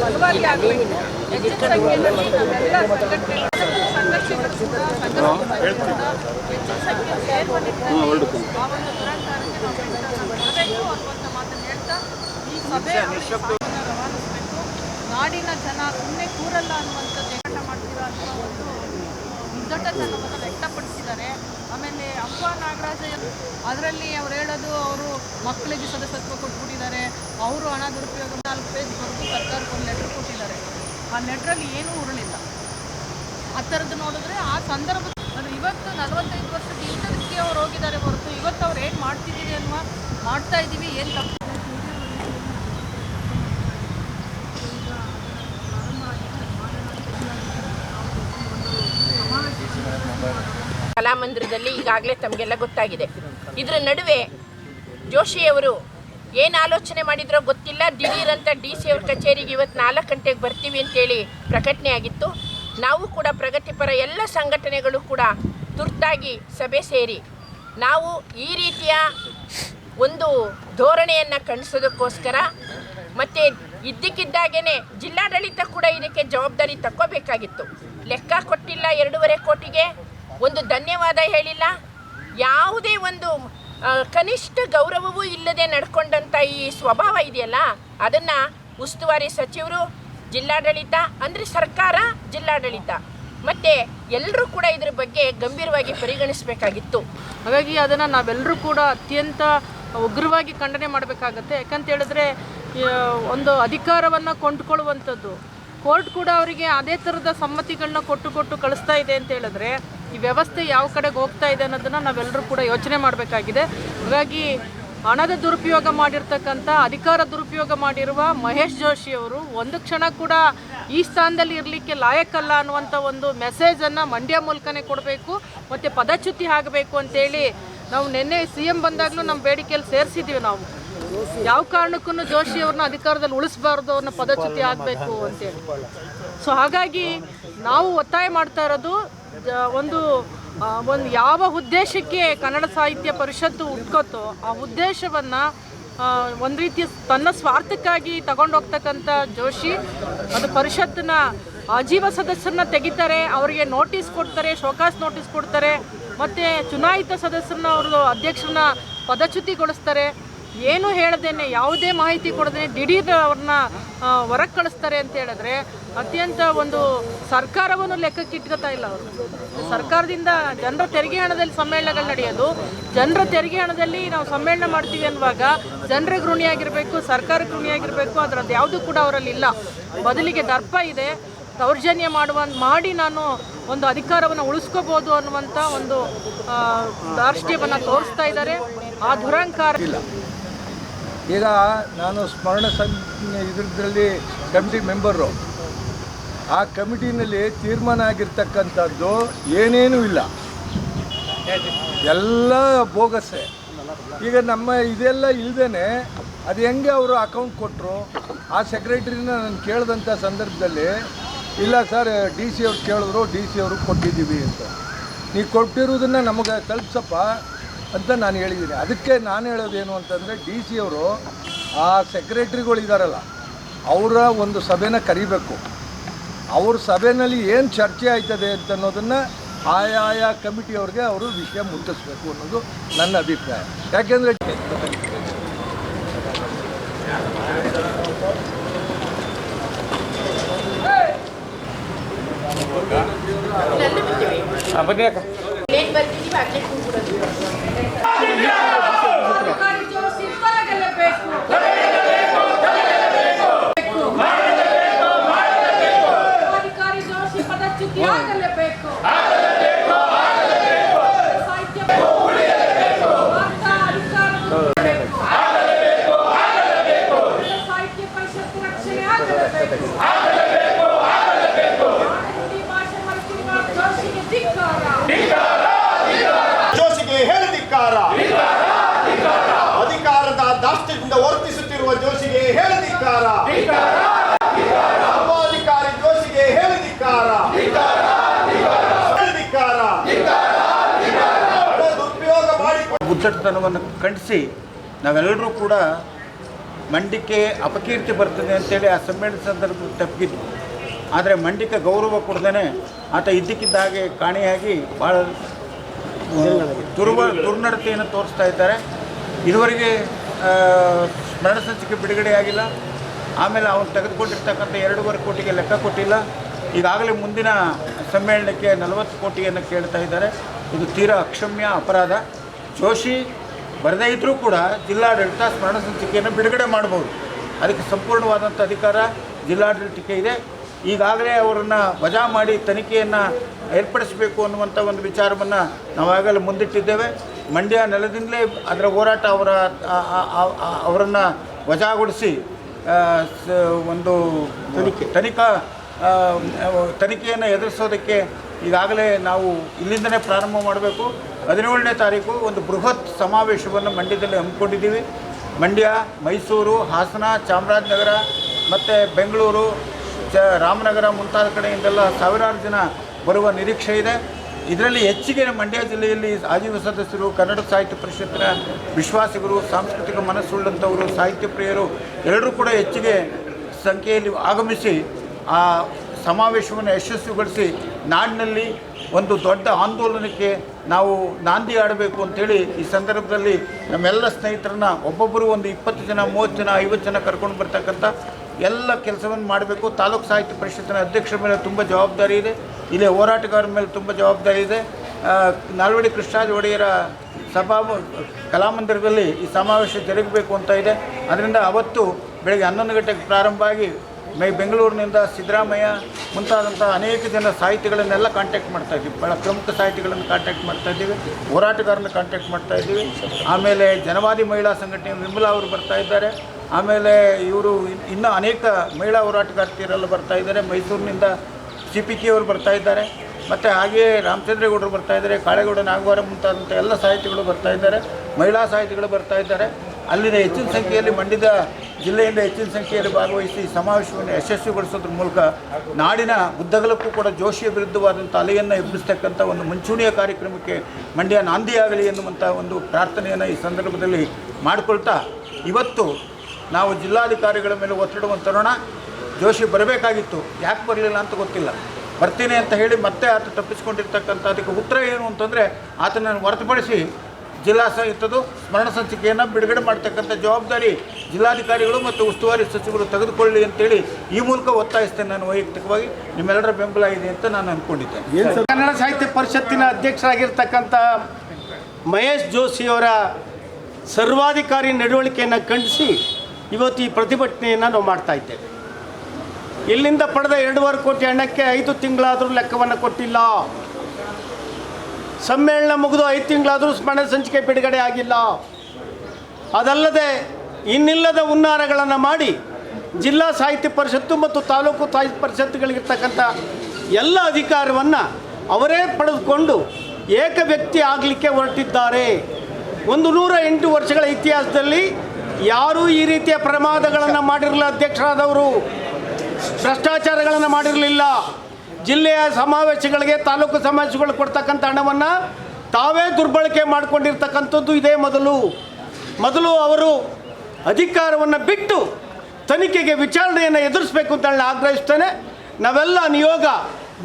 ಬಲವಾಗಿ ಆಗಬೇಕು ಹೆಚ್ಚಿನ ಸಂಖ್ಯೆಯಲ್ಲಿ ನಾವೆಲ್ಲ ಸಂಘಟನೆಗಳು ಸಂಘರ್ಷಗಳು ಹೆಚ್ಚಿನ ಸಂಖ್ಯೆಯಲ್ಲಿ ಆ ಒಂದು ದುರಂಕಾರಕ್ಕೆ ನಾವು ಅನ್ನುವಂಥ ಮಾತನ್ನು ಹೇಳ್ತಾ ಈ ಸಭೆ ರವಾನಿಸಬೇಕು ನಾಡಿನ ಜನ ಸುಮ್ಮನೆ ಕೂರಲ್ಲ ಅನ್ನುವಂಥದ್ದು ಹೋರಾಟ ಮಾಡ್ತೀರಾ ಅನ್ನೋ ಒಂದು ಉದ್ದಟತನವನ್ನು ವ್ಯಕ್ತಪಡಿಸಿದ್ದಾರೆ. ಆಮೇಲೆ ಅಪ್ಪ ನಾಗರಾಜ ಅದರಲ್ಲಿ ಅವ್ರು ಹೇಳೋದು, ಅವರು ಮಕ್ಕಳಿಗೆ ಸದಸ್ಯತ್ವ ಕೊಟ್ಬಿಟ್ಟಿದ್ದಾರೆ. ಅವರು ಹಣ ದುರುಪಯೋಗ ನಾಲ್ಕು ಪೇಜ್ ಬರೆದು ಸರ್ಕಾರಕ್ಕೆ ಒಂದು ಲೆಟ್ರ್ ಕೊಟ್ಟಿದ್ದಾರೆ. ಆ ಲೆಟ್ರಲ್ಲಿ ಏನೂ ಉರುಳಿಲ್ಲ. ಆ ಥರದ್ದು ನೋಡಿದ್ರೆ ಆ ಸಂದರ್ಭ ಅಂದರೆ ಇವತ್ತು ನಲವತ್ತೈದು ವರ್ಷದ ಹಿಂದಕ್ಕೆ ಅವ್ರು ಹೋಗಿದ್ದಾರೆ ಹೊರತು ಇವತ್ತು ಅವ್ರು ಏನು ಮಾಡ್ತಿದ್ದೀವಿ ಅನ್ನುವ ಮಾಡ್ತಾ ಇದ್ದೀವಿ ಏನು ತಪ್ಪು ಕಲಾಮಂದಿರದಲ್ಲಿ ಈಗಾಗಲೇ ತಮಗೆಲ್ಲ ಗೊತ್ತಾಗಿದೆ. ಇದರ ನಡುವೆ ಜೋಶಿಯವರು ಏನು ಆಲೋಚನೆ ಮಾಡಿದ್ರೋ ಗೊತ್ತಿಲ್ಲ. ದಿಢೀರ್ ಅಂತ ಡಿ ಸಿ ಅವ್ರ ಕಚೇರಿಗೆ ಇವತ್ತು ನಾಲ್ಕು ಗಂಟೆಗೆ ಬರ್ತೀವಿ ಅಂತೇಳಿ ಪ್ರಕಟಣೆ ಆಗಿತ್ತು ನಾವು ಕೂಡ ಪ್ರಗತಿಪರ ಎಲ್ಲ ಸಂಘಟನೆಗಳು ಕೂಡ ತುರ್ತಾಗಿ ಸಭೆ ಸೇರಿ ನಾವು ಈ ರೀತಿಯ ಒಂದು ಧೋರಣೆಯನ್ನು ಕಣಿಸೋದಕ್ಕೋಸ್ಕರ ಮತ್ತು ಇದ್ದಕ್ಕಿದ್ದಾಗೇ ಜಿಲ್ಲಾಡಳಿತ ಕೂಡ ಇದಕ್ಕೆ ಜವಾಬ್ದಾರಿ ತಕ್ಕೋಬೇಕಾಗಿತ್ತು. ಲೆಕ್ಕ ಕೊಟ್ಟಿಲ್ಲ ಎರಡೂವರೆ ಕೋಟಿಗೆ. ಒಂದು ಧನ್ಯವಾದ ಹೇಳಿಲ್ಲ. ಯಾವುದೇ ಒಂದು ಕನಿಷ್ಠ ಗೌರವವೂ ಇಲ್ಲದೆ ನಡ್ಕೊಂಡಂಥ ಈ ಸ್ವಭಾವ ಇದೆಯಲ್ಲ, ಅದನ್ನು ಉಸ್ತುವಾರಿ ಸಚಿವರು, ಜಿಲ್ಲಾಡಳಿತ, ಅಂದರೆ ಸರ್ಕಾರ, ಜಿಲ್ಲಾಡಳಿತ, ಮತ್ತು ಎಲ್ಲರೂ ಕೂಡ ಇದ್ರ ಬಗ್ಗೆ ಗಂಭೀರವಾಗಿ ಪರಿಗಣಿಸಬೇಕಾಗಿತ್ತು. ಹಾಗಾಗಿ ಅದನ್ನು ನಾವೆಲ್ಲರೂ ಕೂಡ ಅತ್ಯಂತ ಉಗ್ರವಾಗಿ ಖಂಡನೆ ಮಾಡಬೇಕಾಗತ್ತೆ. ಯಾಕಂತ ಹೇಳಿದ್ರೆ ಒಂದು ಅಧಿಕಾರವನ್ನು ಕೊಂಡುಕೊಳ್ಳುವಂಥದ್ದು, ಕೋರ್ಟ್ ಕೂಡ ಅವರಿಗೆ ಅದೇ ಥರದ ಸಮ್ಮತಿಗಳನ್ನ ಕೊಟ್ಟು ಕೊಟ್ಟು ಕಳಿಸ್ತಾ ಇದೆ ಅಂತ ಹೇಳಿದ್ರೆ ಈ ವ್ಯವಸ್ಥೆ ಯಾವ ಕಡೆಗೆ ಹೋಗ್ತಾ ಇದೆ ಅನ್ನೋದನ್ನು ನಾವೆಲ್ಲರೂ ಕೂಡ ಯೋಚನೆ ಮಾಡಬೇಕಾಗಿದೆ. ಹಾಗಾಗಿ ಹಣದ ದುರುಪಯೋಗ ಮಾಡಿರ್ತಕ್ಕಂಥ, ಅಧಿಕಾರ ದುರುಪಯೋಗ ಮಾಡಿರುವ ಮಹೇಶ್ ಜೋಶಿ ಅವರು ಒಂದು ಕ್ಷಣ ಕೂಡ ಈ ಸ್ಥಾನದಲ್ಲಿ ಇರಲಿಕ್ಕೆ ಲಾಯಕ್ಕಲ್ಲ ಅನ್ನುವಂಥ ಒಂದು ಮೆಸೇಜನ್ನು ಮಂಡ್ಯ ಮೂಲಕನೇ ಕೊಡಬೇಕು, ಮತ್ತು ಪದಚ್ಯುತಿ ಆಗಬೇಕು ಅಂತೇಳಿ ನಾವು ನಿನ್ನೆ ಸಿ ಎಂ ಬಂದಾಗಲೂ ನಮ್ಮ ಬೇಡಿಕೆಯಲ್ಲಿ ಸೇರಿಸಿದ್ದೀವಿ ನಾವು. ಯಾವ ಕಾರಣಕ್ಕೂ ಜೋಶಿ ಅವ್ರನ್ನ ಅಧಿಕಾರದಲ್ಲಿ ಉಳಿಸಬಾರ್ದು ಅವ್ರನ್ನ ಪದಚ್ಯುತಿ ಆಗಬೇಕು ಅಂತೇಳಿ. ಸೊ ಹಾಗಾಗಿ ನಾವು ಒತ್ತಾಯ ಮಾಡ್ತಾ ಇರೋದು ಒಂದು ಒಂದು ಯಾವ ಉದ್ದೇಶಕ್ಕೆ ಕನ್ನಡ ಸಾಹಿತ್ಯ ಪರಿಷತ್ತು ಹುಟ್ಕೋತೋ ಆ ಉದ್ದೇಶವನ್ನು ಒಂದು ರೀತಿಯ ತನ್ನ ಸ್ವಾರ್ಥಕ್ಕಾಗಿ ತಗೊಂಡೋಗ್ತಕ್ಕಂಥ ಜೋಶಿ ಅದು ಪರಿಷತ್ತಿನ ಆಜೀವ ಸದಸ್ಯರನ್ನ ತೆಗಿತಾರೆ, ಅವರಿಗೆ ನೋಟಿಸ್ ಕೊಡ್ತಾರೆ, ಶೋಕಾಸ್ ನೋಟಿಸ್ ಕೊಡ್ತಾರೆ, ಮತ್ತು ಚುನಾಯಿತ ಸದಸ್ಯರನ್ನ ಅವರು ಅಧ್ಯಕ್ಷರನ್ನ ಪದಚ್ಯುತಿಗೊಳಿಸ್ತಾರೆ. ಏನು ಹೇಳ್ದೇನೆ, ಯಾವುದೇ ಮಾಹಿತಿ ಕೊಡದೇನೆ, ದಿಢೀರ್ ಅವ್ರನ್ನ ಹೊರಗೆ ಕಳಿಸ್ತಾರೆ ಅಂತ ಹೇಳಿದ್ರೆ ಅತ್ಯಂತ ಒಂದು ಸರ್ಕಾರವನ್ನು ಲೆಕ್ಕಕ್ಕೆ ಇಟ್ಕೋತಾ ಇಲ್ಲ ಅವರು. ಸರ್ಕಾರದಿಂದ ಜನರ ತೆರಿಗೆ ಹಣದಲ್ಲಿ ಸಮ್ಮೇಳನಗಳು ನಡೆಯೋದು, ಜನರ ತೆರಿಗೆ ಹಣದಲ್ಲಿ ನಾವು ಸಮ್ಮೇಳನ ಮಾಡ್ತೀವಿ ಅನ್ನುವಾಗ ಜನರಿಗೆ ಋಣಿಯಾಗಿರಬೇಕು, ಸರ್ಕಾರಕ್ಕೆ ಋಣಿಯಾಗಿರಬೇಕು, ಅದರದ್ದು ಯಾವುದು ಕೂಡ ಅವರಲ್ಲಿ ಇಲ್ಲ. ಬದಲಿಗೆ ದರ್ಪ ಇದೆ, ದೌರ್ಜನ್ಯ ಮಾಡುವ ಮಾಡಿ ನಾನು ಒಂದು ಅಧಿಕಾರವನ್ನು ಉಳಿಸ್ಕೋಬೋದು ಅನ್ನುವಂಥ ಒಂದು ದಾರ್ಷ್ಟ್ಯವನ್ನು ತೋರಿಸ್ತಾ ಇದ್ದಾರೆ. ಆ ದುರಂಕಾರ ಈಗ ನಾನು ಸ್ಮರಣ ಸಂ ಇದರಲ್ಲಿ ಕಮಿಟಿ ಮೆಂಬರು. ಆ ಕಮಿಟಿನಲ್ಲಿ ತೀರ್ಮಾನ ಆಗಿರ್ತಕ್ಕಂಥದ್ದು ಏನೇನೂ ಇಲ್ಲ. ಎಲ್ಲ ಬೋಗಸ್ಸೆ ಈಗ ನಮ್ಮ ಇದೆಲ್ಲ ಇಲ್ಲದೇ ಅದು ಹೆಂಗೆ ಅವರು ಅಕೌಂಟ್ ಕೊಟ್ಟರು? ಆ ಸೆಕ್ರೆಟ್ರಿನ ನಾನು ಕೇಳಿದಂಥ ಸಂದರ್ಭದಲ್ಲಿ, ಇಲ್ಲ ಸರ್, ಡಿ ಸಿ ಅವ್ರು ಕೇಳಿದ್ರು, ಡಿ ಸಿ ಅವ್ರಿಗೆ ಕೊಟ್ಟಿದ್ದೀವಿ ಅಂತ. ನೀವು ಕೊಟ್ಟಿರೋದನ್ನು ನಮಗೆ ತಲುಪ್ಸಪ್ಪ. ಅಂತ ನಾನು ಹೇಳಿದ್ದೀನಿ. ಅದಕ್ಕೆ ನಾನು ಹೇಳೋದೇನು ಅಂತಂದರೆ ಡಿ ಸಿ ಅವರು ಆ ಸೆಕ್ರೆಟ್ರಿಗಳಿದಾರಲ್ಲ ಅವರ ಒಂದು ಸಭೆನ ಕರಿಬೇಕು. ಅವ್ರ ಸಭೆಯಲ್ಲಿ ಏನು ಚರ್ಚೆ ಆಯ್ತದೆ ಅಂತ ಅನ್ನೋದನ್ನು ಆಯಾಯ ಕಮಿಟಿಯವ್ರಿಗೆ ಅವರು ವಿಷಯ ಮುಟ್ಟಿಸ್ಬೇಕು ಅನ್ನೋದು ನನ್ನ ಅಭಿಪ್ರಾಯ. ಯಾಕೆಂದರೆ ಅಧಿಕಾರಿ ಜೋಶಿ ಪದಚ್ಯುತಿ ಆಗಲೇಬೇಕು ಸಾಹಿತ್ಯ ಪರಿಷತ್ ರಕ್ಷಣೆ ಆಗಲೇಬೇಕು ಉದ್ದಟತನವನ್ನು ಖಂಡಿಸಿ ನಾವೆಲ್ಲರೂ ಕೂಡ ಮಂಡಿಕೆ ಅಪಕೀರ್ತಿ ಬರ್ತದೆ ಅಂತೇಳಿ ಆ ಸಮ್ಮೇಳನ ಸಂದರ್ಭ ತಪ್ಪಿದ್ದು ಆದರೆ ಮಂಡಿಕೆ ಗೌರವ ಕೊಡ್ದೇ ಆತ ಇದ್ದಕ್ಕಿದ್ದ ಹಾಗೆ ಕಾಣೆಯಾಗಿ ಭಾಳ ದುರ್ವ, ದುರ್ನಡತೆಯನ್ನು ತೋರಿಸ್ತಾ ಇದ್ದಾರೆ. ಇದುವರೆಗೆ ಸ್ಮರಣ ಸಂಚಿಕೆ ಬಿಡುಗಡೆಯಾಗಿಲ್ಲ ಆಮೇಲೆ ಅವನು ತೆಗೆದುಕೊಂಡಿರ್ತಕ್ಕಂಥ ಎರಡೂವರೆ ಕೋಟಿಗೆ ಲೆಕ್ಕ ಕೊಟ್ಟಿಲ್ಲ. ಈಗಾಗಲೇ ಮುಂದಿನ ಸಮ್ಮೇಳನಕ್ಕೆ ನಲವತ್ತು ಕೋಟಿಯನ್ನು ಕೇಳ್ತಾ ಇದ್ದಾರೆ. ಇದು ತೀರಾ ಅಕ್ಷಮ್ಯ ಅಪರಾಧ. ಜೋಶಿ ಬರದೇ ಇದ್ದರೂ ಕೂಡ ಜಿಲ್ಲಾಡಳಿತ ಸ್ಮರಣ ಸಂಚಿಕೆಯನ್ನು ಬಿಡುಗಡೆ ಮಾಡ್ಬೋದು. ಅದಕ್ಕೆ ಸಂಪೂರ್ಣವಾದಂಥ ಅಧಿಕಾರ ಜಿಲ್ಲಾಡಳಿತಕ್ಕೆ ಇದೆ. ಈಗಾಗಲೇ ಅವರನ್ನು ವಜಾ ಮಾಡಿ ತನಿಖೆಯನ್ನು ಏರ್ಪಡಿಸಬೇಕು ಅನ್ನುವಂಥ ಒಂದು ವಿಚಾರವನ್ನು ನಾವಾಗಲೇ ಮುಂದಿಟ್ಟಿದ್ದೇವೆ. ಮಂಡ್ಯ ನೆಲದಿಂದಲೇ ಅದರ ಹೋರಾಟ ಅವರ ಅವರನ್ನು ವಜಾಗೊಳಿಸಿ ಒಂದು ತನಿಖೆ. ತನಿಖಾ ತನಿಖೆಯನ್ನು ಎದುರಿಸೋದಕ್ಕೆ ಈಗಾಗಲೇ ನಾವು ಇಲ್ಲಿಂದನೇ ಪ್ರಾರಂಭ ಮಾಡಬೇಕು. ಹದಿನೇಳನೇ ತಾರೀಕು ಒಂದು ಬೃಹತ್ ಸಮಾವೇಶವನ್ನು ಮಂಡ್ಯದಲ್ಲಿ ಹಮ್ಮಿಕೊಂಡಿದ್ದೀವಿ. ಮಂಡ್ಯ, ಮೈಸೂರು, ಹಾಸನ, ಚಾಮರಾಜನಗರ ಮತ್ತು ಬೆಂಗಳೂರು, ಚ, ರಾಮನಗರ ಮುಂತಾದ ಕಡೆಯಿಂದೆಲ್ಲ ಸಾವಿರಾರು ಜನ ಬರುವ ನಿರೀಕ್ಷೆ ಇದೆ. ಇದರಲ್ಲಿ ಹೆಚ್ಚಿಗೆ ಮಂಡ್ಯ ಜಿಲ್ಲೆಯಲ್ಲಿ ಆಜೀವ ಸದಸ್ಯರು, ಕನ್ನಡ ಸಾಹಿತ್ಯ ಪರಿಷತ್ತಿನ ವಿಶ್ವಾಸಿಗರು, ಸಾಂಸ್ಕೃತಿಕ ಮನಸ್ಸುಳ್ಳಂಥವರು, ಸಾಹಿತ್ಯ ಪ್ರಿಯರು ಎಲ್ಲರೂ ಕೂಡ ಹೆಚ್ಚಿಗೆ ಸಂಖ್ಯೆಯಲ್ಲಿ ಆಗಮಿಸಿ ಆ ಸಮಾವೇಶವನ್ನು ಯಶಸ್ವಿಗೊಳಿಸಿ ನಾಡಿನಲ್ಲಿ ಒಂದು ದೊಡ್ಡ ಆಂದೋಲನಕ್ಕೆ ನಾವು ನಾಂದಿ ಆಡಬೇಕು ಅಂತೇಳಿ ಈ ಸಂದರ್ಭದಲ್ಲಿ ನಮ್ಮೆಲ್ಲ ಸ್ನೇಹಿತರನ್ನ ಒಬ್ಬೊಬ್ಬರು ಒಂದು ಇಪ್ಪತ್ತು ಜನ, ಮೂವತ್ತು ಜನ, ಐವತ್ತು ಜನ ಕರ್ಕೊಂಡು ಬರ್ತಕ್ಕಂಥ ಎಲ್ಲ ಕೆಲಸವನ್ನು ಮಾಡಬೇಕು. ತಾಲೂಕು ಸಾಹಿತ್ಯ ಪರಿಷತ್ತಿನ ಅಧ್ಯಕ್ಷರ ಮೇಲೆ ತುಂಬ ಜವಾಬ್ದಾರಿ ಇದೆ. ಇಲ್ಲಿ ಹೋರಾಟಗಾರರ ಮೇಲೆ ತುಂಬ ಜವಾಬ್ದಾರಿ ಇದೆ. ನಾಲ್ವಡಿ ಕೃಷ್ಣರಾಜ ಒಡೆಯರ ಸಭಾ ಕಲಾಮಂದಿರದಲ್ಲಿ ಈ ಸಮಾವೇಶ ಜರುಗಬೇಕು ಅಂತ ಇದೆ. ಅದರಿಂದ ಅವತ್ತು ಬೆಳಗ್ಗೆ ಹನ್ನೊಂದು ಗಂಟೆಗೆ ಪ್ರಾರಂಭ ಆಗಿ ಮೈ ಬೆಂಗಳೂರಿನಿಂದ ಸಿದ್ದರಾಮಯ್ಯ ಮುಂತಾದಂಥ ಅನೇಕ ಜನ ಸಾಹಿತಿಗಳನ್ನೆಲ್ಲ ಕಾಂಟ್ಯಾಕ್ಟ್ ಮಾಡ್ತಾ ಇದ್ದೀವಿ ಭಾಳ ಪ್ರಮುಖ ಸಾಹಿತಿಗಳನ್ನು ಕಾಂಟ್ಯಾಕ್ಟ್ ಮಾಡ್ತಾ ಇದ್ದೀವಿ. ಹೋರಾಟಗಾರನ ಕಾಂಟ್ಯಾಕ್ಟ್ ಮಾಡ್ತಾ ಇದ್ದೀವಿ. ಆಮೇಲೆ ಜನವಾದಿ ಮಹಿಳಾ ಸಂಘಟನೆ ವಿಮಲಾ ಅವರು ಬರ್ತಾ ಇದ್ದಾರೆ. ಆಮೇಲೆ ಇವರು ಇನ್ನೂ ಅನೇಕ ಮಹಿಳಾ ಹೋರಾಟಗಾರ್ತಿಯರೆಲ್ಲ ಬರ್ತಾ ಇದ್ದಾರೆ. ಮೈಸೂರಿನಿಂದ ಸಿ ಪಿ ಕೆ ಅವರು ಬರ್ತಾ ಇದ್ದಾರೆ. ಮತ್ತು ಹಾಗೆಯೇ ರಾಮಚಂದ್ರೇಗೌಡರು ಬರ್ತಾ ಇದ್ದಾರೆ. ಕಾಳೇಗೌಡ ನಾಗವಾರ ಮುಂತಾದಂಥ ಎಲ್ಲ ಸಾಹಿತಿಗಳು ಬರ್ತಾ ಇದ್ದಾರೆ. ಮಹಿಳಾ ಸಾಹಿತಿಗಳು ಬರ್ತಾ ಇದ್ದಾರೆ. ಅಲ್ಲಿನ ಹೆಚ್ಚಿನ ಸಂಖ್ಯೆಯಲ್ಲಿ ಮಂಡ್ಯದ ಜಿಲ್ಲೆಯಿಂದ ಹೆಚ್ಚಿನ ಸಂಖ್ಯೆಯಲ್ಲಿ ಭಾಗವಹಿಸಿ ಸಮಾವೇಶವನ್ನು ಯಶಸ್ವಿಗೊಳಿಸೋದ್ರ ಮೂಲಕ ನಾಡಿನ ಉದ್ದಗಲಕ್ಕೂ ಕೂಡ ಜೋಶಿಯ ವಿರುದ್ಧವಾದಂಥ ಅಲೆಯನ್ನು ಎಬ್ಬಿಸ್ತಕ್ಕಂಥ ಒಂದು ಮುಂಚೂಣಿಯ ಕಾರ್ಯಕ್ರಮಕ್ಕೆ ಮಂಡ್ಯ ನಾಂದಿಯಾಗಲಿ ಎನ್ನುವಂಥ ಒಂದು ಪ್ರಾರ್ಥನೆಯನ್ನು ಈ ಸಂದರ್ಭದಲ್ಲಿ ಮಾಡಿಕೊಳ್ತಾ ಇವತ್ತು ನಾವು ಜಿಲ್ಲಾಧಿಕಾರಿಗಳ ಮೇಲೆ ಒತ್ತಡವನ್ನು ತರೋಣ. ಜೋಶಿ ಬರಬೇಕಾಗಿತ್ತು. ಯಾಕೆ ಬರಲಿಲ್ಲ ಅಂತ ಗೊತ್ತಿಲ್ಲ. ಬರ್ತೀನಿ ಅಂತ ಹೇಳಿ ಮತ್ತೆ ಆತ ತಪ್ಪಿಸ್ಕೊಂಡಿರ್ತಕ್ಕಂಥ ಅದಕ್ಕೆ ಉತ್ತರ ಏನು ಅಂತಂದರೆ ಆತನನ್ನು ಹೊರತುಪಡಿಸಿ ಜಿಲ್ಲಾ ಸಹಿತದ್ದು ಸ್ಮರಣ ಸಂಚಿಕೆಯನ್ನು ಬಿಡುಗಡೆ ಮಾಡ್ತಕ್ಕಂಥ ಜವಾಬ್ದಾರಿ ಜಿಲ್ಲಾಧಿಕಾರಿಗಳು ಮತ್ತು ಉಸ್ತುವಾರಿ ಸಚಿವರು ತೆಗೆದುಕೊಳ್ಳಿ ಅಂತೇಳಿ ಈ ಮೂಲಕ ಒತ್ತಾಯಿಸ್ತೇನೆ ನಾನು ವೈಯಕ್ತಿಕವಾಗಿ. ನಿಮ್ಮೆಲ್ಲರ ಬೆಂಬಲ ಇದೆ ಅಂತ ನಾನು ಅಂದ್ಕೊಂಡಿದ್ದೇನೆ ಕನ್ನಡ ಸಾಹಿತ್ಯ ಪರಿಷತ್ತಿನ ಅಧ್ಯಕ್ಷರಾಗಿರ್ತಕ್ಕಂಥ ಮಹೇಶ್ ಜೋಶಿಯವರ ಸರ್ವಾಧಿಕಾರಿ ನಡವಳಿಕೆಯನ್ನು ಖಂಡಿಸಿ ಇವತ್ತು ಈ ಪ್ರತಿಭಟನೆಯನ್ನು ನಾವು ಮಾಡ್ತಾ ಇದ್ದೇವೆ. ಇಲ್ಲಿಂದ ಪಡೆದ ಎರಡೂವರೆ ಕೋಟಿ ಹಣಕ್ಕೆ ಐದು ತಿಂಗಳಾದರೂ ಲೆಕ್ಕವನ್ನು ಕೊಟ್ಟಿಲ್ಲ. ಸಮ್ಮೇಳನ ಮುಗಿದು ಐದು ತಿಂಗಳಾದರೂ ಸ್ಮರಣ ಸಂಚಿಕೆ ಬಿಡುಗಡೆ ಆಗಿಲ್ಲ. ಅದಲ್ಲದೆ ಇನ್ನಿಲ್ಲದ ಹುನ್ನಾರಗಳನ್ನು ಮಾಡಿ ಜಿಲ್ಲಾ ಸಾಹಿತ್ಯ ಪರಿಷತ್ತು ಮತ್ತು ತಾಲೂಕು ಸಾಹಿತ್ಯ ಪರಿಷತ್ತುಗಳಿಗಿರ್ತಕ್ಕಂಥ ಎಲ್ಲ ಅಧಿಕಾರವನ್ನು ಅವರೇ ಪಡೆದುಕೊಂಡು ಏಕ ವ್ಯಕ್ತಿ ಆಗಲಿಕ್ಕೆ ಹೊರಟಿದ್ದಾರೆ. ಒಂದು ನೂರ ಎಂಟು ವರ್ಷಗಳ ಇತಿಹಾಸದಲ್ಲಿ ಯಾರೂ ಈ ರೀತಿಯ ಪ್ರಮಾದಗಳನ್ನು ಮಾಡಿರಲಿಲ್ಲ ಅಧ್ಯಕ್ಷರಾದವರು. ಭ್ರಷ್ಟಾಚಾರಗಳನ್ನು ಮಾಡಿರಲಿಲ್ಲ. ಜಿಲ್ಲೆಯ ಸಮಾವೇಶಗಳಿಗೆ ತಾಲೂಕು ಸಮಾವೇಶಗಳು ಕೊಡ್ತಕ್ಕಂಥ ಹಣವನ್ನು ತಾವೇ ದುರ್ಬಳಕೆ ಮಾಡಿಕೊಂಡಿರ್ತಕ್ಕಂಥದ್ದು ಇದೇ ಮೊದಲು. ಮೊದಲು ಅವರು ಅಧಿಕಾರವನ್ನು ಬಿಟ್ಟು ತನಿಖೆಗೆ ವಿಚಾರಣೆಯನ್ನು ಎದುರಿಸಬೇಕು ಅಂತ ಹೇಳಿ ಆಗ್ರಹಿಸ್ತೇನೆ. ನಾವೆಲ್ಲ ನಿಯೋಗ,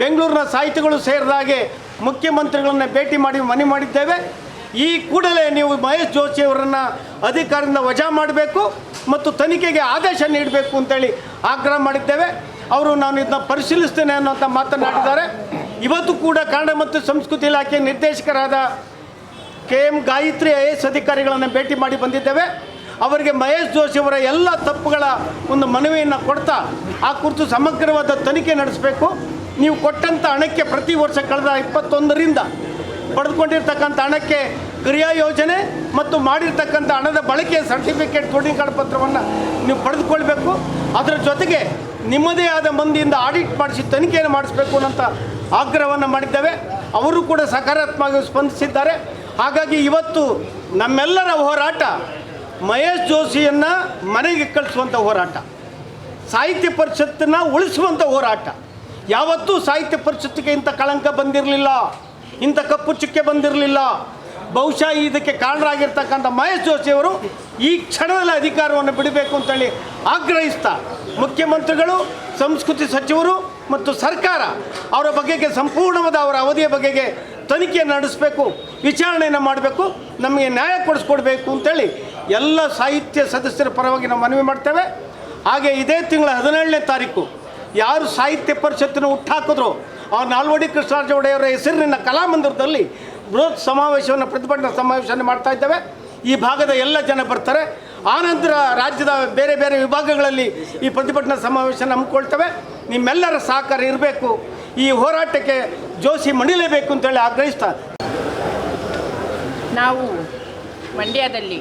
ಬೆಂಗಳೂರಿನ ಸಾಹಿತಿಗಳು ಸೇರಿದಾಗೆ ಮುಖ್ಯಮಂತ್ರಿಗಳನ್ನ ಭೇಟಿ ಮಾಡಿ ಮನವಿ ಮಾಡಿದ್ದೇವೆ. ಈ ಕೂಡಲೇ ನೀವು ಮಹೇಶ್ ಜೋಶಿ ಅವರನ್ನು ಅಧಿಕಾರದಿಂದ ವಜಾ ಮಾಡಬೇಕು ಮತ್ತು ತನಿಖೆಗೆ ಆದೇಶ ನೀಡಬೇಕು ಅಂತೇಳಿ ಆಗ್ರಹ ಮಾಡಿದ್ದೇವೆ. ಅವರು ನಾನು ಇದನ್ನ ಪರಿಶೀಲಿಸ್ತೇನೆ ಅನ್ನೋಂಥ ಮಾತನಾಡಿದ್ದಾರೆ ಇವತ್ತು ಕೂಡ ಕನ್ನಡ ಮತ್ತು ಸಂಸ್ಕೃತಿ ಇಲಾಖೆ ನಿರ್ದೇಶಕರಾದ K M Gayathri I S ಅಧಿಕಾರಿಗಳನ್ನು ಭೇಟಿ ಮಾಡಿ ಬಂದಿದ್ದೇವೆ. ಅವರಿಗೆ ಮಹೇಶ್ ಜೋಶಿ ಅವರ ಎಲ್ಲ ತಪ್ಪುಗಳ ಒಂದು ಮನವಿಯನ್ನು ಕೊಡ್ತಾ ಆ ಕುರಿತು ಸಮಗ್ರವಾದ ತನಿಖೆ ನಡೆಸಬೇಕು. ನೀವು ಕೊಟ್ಟಂಥ ಹಣಕ್ಕೆ ಪ್ರತಿ ವರ್ಷ ಕಳೆದ ಇಪ್ಪತ್ತೊಂದರಿಂದ ಪಡೆದುಕೊಂಡಿರ್ತಕ್ಕಂಥ ಹಣಕ್ಕೆ ಕ್ರಿಯಾ ಯೋಜನೆ ಮತ್ತು ಮಾಡಿರ್ತಕ್ಕಂಥ ಹಣದ ಬಳಕೆಯ ಸರ್ಟಿಫಿಕೇಟ್ ದೃಢೀಕರಣ ಪತ್ರವನ್ನು ನೀವು ಪಡೆದುಕೊಳ್ಬೇಕು. ಅದರ ಜೊತೆಗೆ ನಿಮ್ಮದೇ ಆದ ಮಂದಿಯಿಂದ ಆಡಿಟ್ ಮಾಡಿಸಿ ತನಿಖೆಯನ್ನು ಮಾಡಿಸ್ಬೇಕು ಅನ್ನೋಂಥ ಆಗ್ರಹವನ್ನು ಮಾಡಿದ್ದೇವೆ. ಅವರು ಕೂಡ ಸಕಾರಾತ್ಮಕವಾಗಿ ಸ್ಪಂದಿಸಿದ್ದಾರೆ. ಹಾಗಾಗಿ ಇವತ್ತು ನಮ್ಮೆಲ್ಲರ ಹೋರಾಟ ಮಹೇಶ್ ಜೋಶಿಯನ್ನು ಮನೆಗೆ ಕಳಿಸುವಂಥ ಹೋರಾಟ. ಸಾಹಿತ್ಯ ಪರಿಷತ್ತನ್ನು ಉಳಿಸುವಂಥ ಹೋರಾಟ. ಯಾವತ್ತೂ ಸಾಹಿತ್ಯ ಪರಿಷತ್ತಿಗೆ ಇಂಥ ಕಳಂಕ ಬಂದಿರಲಿಲ್ಲ. ಇಂಥ ಕಪ್ಪು ಚುಕ್ಕೆ ಬಂದಿರಲಿಲ್ಲ. ಬಹುಶಃ ಇದಕ್ಕೆ ಕಾರಣರಾಗಿರ್ತಕ್ಕಂಥ ಮಹೇಶ್ ಜೋಶಿಯವರು ಈ ಕ್ಷಣದಲ್ಲಿ ಅಧಿಕಾರವನ್ನು ಬಿಡಬೇಕು ಅಂತೇಳಿ ಆಗ್ರಹಿಸ್ತಾ ಮುಖ್ಯಮಂತ್ರಿಗಳು, ಸಂಸ್ಕೃತಿ ಸಚಿವರು ಮತ್ತು ಸರ್ಕಾರ ಅವರ ಬಗೆಗೆ ಸಂಪೂರ್ಣವಾದ ಅವರ ಅವಧಿಯ ಬಗೆಗೆ ತನಿಖೆ ನಡೆಸಬೇಕು, ವಿಚಾರಣೆಯನ್ನು ಮಾಡಬೇಕು, ನಮಗೆ ನ್ಯಾಯ ಕೊಡಿಸ್ಕೊಡ್ಬೇಕು ಅಂತೇಳಿ ಎಲ್ಲ ಸಾಹಿತ್ಯ ಸದಸ್ಯರ ಪರವಾಗಿ ನಾವು ಮನವಿ ಮಾಡ್ತೇವೆ. ಹಾಗೆ ಇದೇ ತಿಂಗಳ ಹದಿನೇಳನೇ ತಾರೀಕು ಯಾರು ಸಾಹಿತ್ಯ ಪರಿಷತ್ತಿನ ಹುಟ್ಟಾಕಿದ್ರು ಅವ್ರು ನಾಲ್ವಡಿ ಕೃಷ್ಣರಾಜ ಒಡೆಯವರ ಹೆಸರಿನ ಕಲಾಮಂದಿರದಲ್ಲಿ ಬೃಹತ್ ಸಮಾವೇಶವನ್ನು, ಪ್ರತಿಭಟನಾ ಸಮಾವೇಶವನ್ನು ಮಾಡ್ತಾ ಇದ್ದೇವೆ. ಈ ಭಾಗದ ಎಲ್ಲ ಜನ ಬರ್ತಾರೆ. ಆನಂತರ ರಾಜ್ಯದ ಬೇರೆ ಬೇರೆ ವಿಭಾಗಗಳಲ್ಲಿ ಈ ಪ್ರತಿಭಟನಾ ಸಮಾವೇಶ ಹಮ್ಮಿಕೊಳ್ತೇವೆ. ನಿಮ್ಮೆಲ್ಲರ ಸಹಕಾರ ಇರಬೇಕು. ಈ ಹೋರಾಟಕ್ಕೆ ಜೋಶಿ ಮಣಿಲೇಬೇಕು ಅಂತೇಳಿ ಆಗ್ರಹಿಸ್ತಾ ನಾವು ಮಂಡ್ಯದಲ್ಲಿ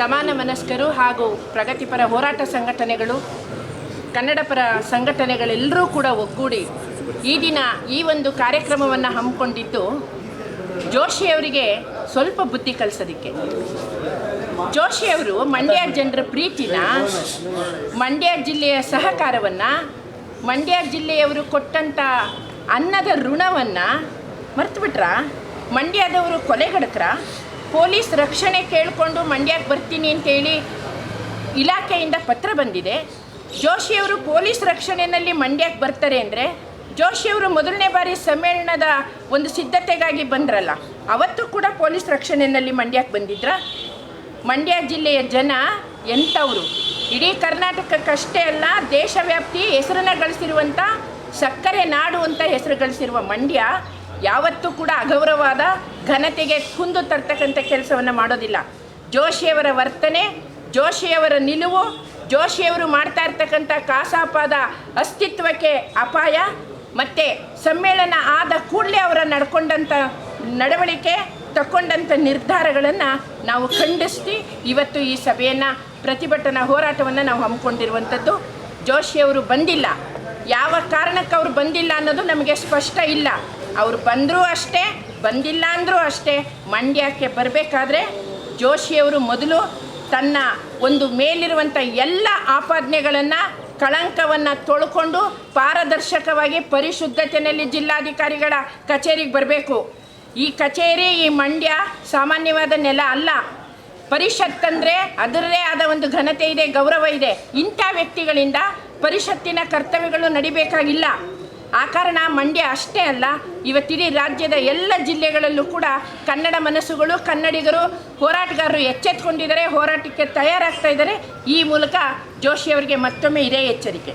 ಸಮಾನ ಮನಸ್ಕರು ಹಾಗೂ ಪ್ರಗತಿಪರ ಹೋರಾಟ ಸಂಘಟನೆಗಳು, ಕನ್ನಡಪರ ಸಂಘಟನೆಗಳೆಲ್ಲರೂ ಕೂಡ ಒಗ್ಗೂಡಿ ಈ ದಿನ ಈ ಒಂದು ಕಾರ್ಯಕ್ರಮವನ್ನು ಹಮ್ಮಿಕೊಂಡಿದ್ದು ಜೋಶಿಯವರಿಗೆ ಸ್ವಲ್ಪ ಬುದ್ಧಿ ಕಲಿಸೋದಕ್ಕೆ. ಜೋಶಿಯವರು ಮಂಡ್ಯ ಜನರ ಪ್ರೀತಿನ ಮಂಡ್ಯ ಜಿಲ್ಲೆಯ ಸಹಕಾರವನ್ನು, ಮಂಡ್ಯ ಜಿಲ್ಲೆಯವರು ಕೊಟ್ಟಂಥ ಅನ್ನದ ಋಣವನ್ನು ಮರ್ತುಬಿಟ್ರ. ಮಂಡ್ಯದವರು ಕೊಲೆಗಡಕ್ರ ಪೊಲೀಸ್ ರಕ್ಷಣೆ ಕೇಳಿಕೊಂಡು ಮಂಡ್ಯಕ್ಕೆ ಬರ್ತೀನಿ ಅಂತೇಳಿ ಇಲಾಖೆಯಿಂದ ಪತ್ರ ಬಂದಿದೆ. ಜೋಶಿಯವರು ಪೊಲೀಸ್ ರಕ್ಷಣೆಯಲ್ಲಿ ಮಂಡ್ಯಕ್ಕೆ ಬರ್ತಾರೆ ಅಂದರೆ ಜೋಶಿಯವರು ಮೊದಲನೇ ಬಾರಿ ಸಮ್ಮೇಳನದ ಒಂದು ಸಿದ್ಧತೆಗಾಗಿ ಬಂದ್ರಲ್ಲ, ಅವತ್ತು ಕೂಡ ಪೊಲೀಸ್ ರಕ್ಷಣೆಯಲ್ಲಿ ಮಂಡ್ಯಕ್ಕೆ ಬಂದಿದ್ರ? ಮಂಡ್ಯ ಜಿಲ್ಲೆಯ ಜನ ಎಂಥವರು ಇಡೀ ಕರ್ನಾಟಕಕ್ಕಷ್ಟೇ ಅಲ್ಲ ದೇಶವ್ಯಾಪ್ತಿ ಹೆಸರನ್ನ ಗಳಿಸಿರುವಂಥ ಸಕ್ಕರೆ ನಾಡು ಅಂತ ಹೆಸರು ಗಳಿಸಿರುವ ಮಂಡ್ಯ ಯಾವತ್ತೂ ಕೂಡ ಅಗೌರವಾದ ಘನತೆಗೆ ಕುಂದು ತರ್ತಕ್ಕಂಥ ಕೆಲಸವನ್ನು ಮಾಡೋದಿಲ್ಲ. ಜೋಶಿಯವರ ವರ್ತನೆ, ಜೋಶಿಯವರ ನಿಲುವು, ಜೋಶಿಯವರು ಮಾಡ್ತಾ ಇರ್ತಕ್ಕಂಥ ಕಾಸಾಪಾದ ಅಸ್ತಿತ್ವಕ್ಕೆ ಅಪಾಯ ಮತ್ತು ಸಮ್ಮೇಳನ ಆದ ಕೂಡಲೇ ಅವರ ನಡ್ಕೊಂಡಂಥ ನಡವಳಿಕೆ ತಕ್ಕೊಂಡಂಥ ನಿರ್ಧಾರಗಳನ್ನು ನಾವು ಖಂಡಿಸ್ತಿ ಇವತ್ತು ಈ ಸಭೆಯನ್ನು ಪ್ರತಿಭಟನಾ ಹೋರಾಟವನ್ನು ನಾವು ಹಮ್ಮಿಕೊಂಡಿರುವಂಥದ್ದು ಜೋಶಿಯವರು ಬಂದಿಲ್ಲ. ಯಾವ ಕಾರಣಕ್ಕೆ ಅವರು ಬಂದಿಲ್ಲ ಅನ್ನೋದು ನಮಗೆ ಸ್ಪಷ್ಟ ಇಲ್ಲ. ಅವರು ಬಂದರೂ ಅಷ್ಟೇ, ಬಂದಿಲ್ಲ ಅಂದರೂ ಅಷ್ಟೇ. ಮಂಡ್ಯಕ್ಕೆ ಬರಬೇಕಾದ್ರೆ ಜೋಶಿಯವರು ಮೊದಲು ತನ್ನ ಒಂದು ಮೇಲಿರುವಂಥ ಎಲ್ಲ ಆಪಾದನೆಗಳನ್ನು ಕಳಂಕವನ್ನು ತೊಳ್ಕೊಂಡು ಪಾರದರ್ಶಕವಾಗಿ ಪರಿಶುದ್ಧತೆಯಲ್ಲಿ ಜಿಲ್ಲಾಧಿಕಾರಿಗಳ ಕಚೇರಿಗೆ ಬರಬೇಕು. ಈ ಕಚೇರಿ, ಈ ಮಂಡ್ಯ ಸಾಮಾನ್ಯವಾದ ನೆಲ ಅಲ್ಲ. ಪರಿಷತ್ತಂದರೆ ಅದರದೇ ಆದ ಒಂದು ಘನತೆ ಇದೆ, ಗೌರವ ಇದೆ. ಇಂಥ ವ್ಯಕ್ತಿಗಳಿಂದ ಪರಿಷತ್ತಿನ ಕರ್ತವ್ಯಗಳು ನಡಿಬೇಕಾಗಿಲ್ಲ. ಆ ಕಾರಣ ಮಂಡ್ಯ ಅಷ್ಟೇ ಅಲ್ಲ ಇವತ್ತಿಡೀ ರಾಜ್ಯದ ಎಲ್ಲ ಜಿಲ್ಲೆಗಳಲ್ಲೂ ಕೂಡ ಕನ್ನಡ ಮನಸ್ಸುಗಳು, ಕನ್ನಡಿಗರು, ಹೋರಾಟಗಾರರು ಎಚ್ಚೆತ್ಕೊಂಡಿದ್ದಾರೆ, ಹೋರಾಟಕ್ಕೆ ತಯಾರಾಗ್ತಾ ಇದ್ದಾರೆ. ಈ ಮೂಲಕ ಜೋಶಿಯವರಿಗೆ ಮತ್ತೊಮ್ಮೆ ಇದೇ ಎಚ್ಚರಿಕೆ.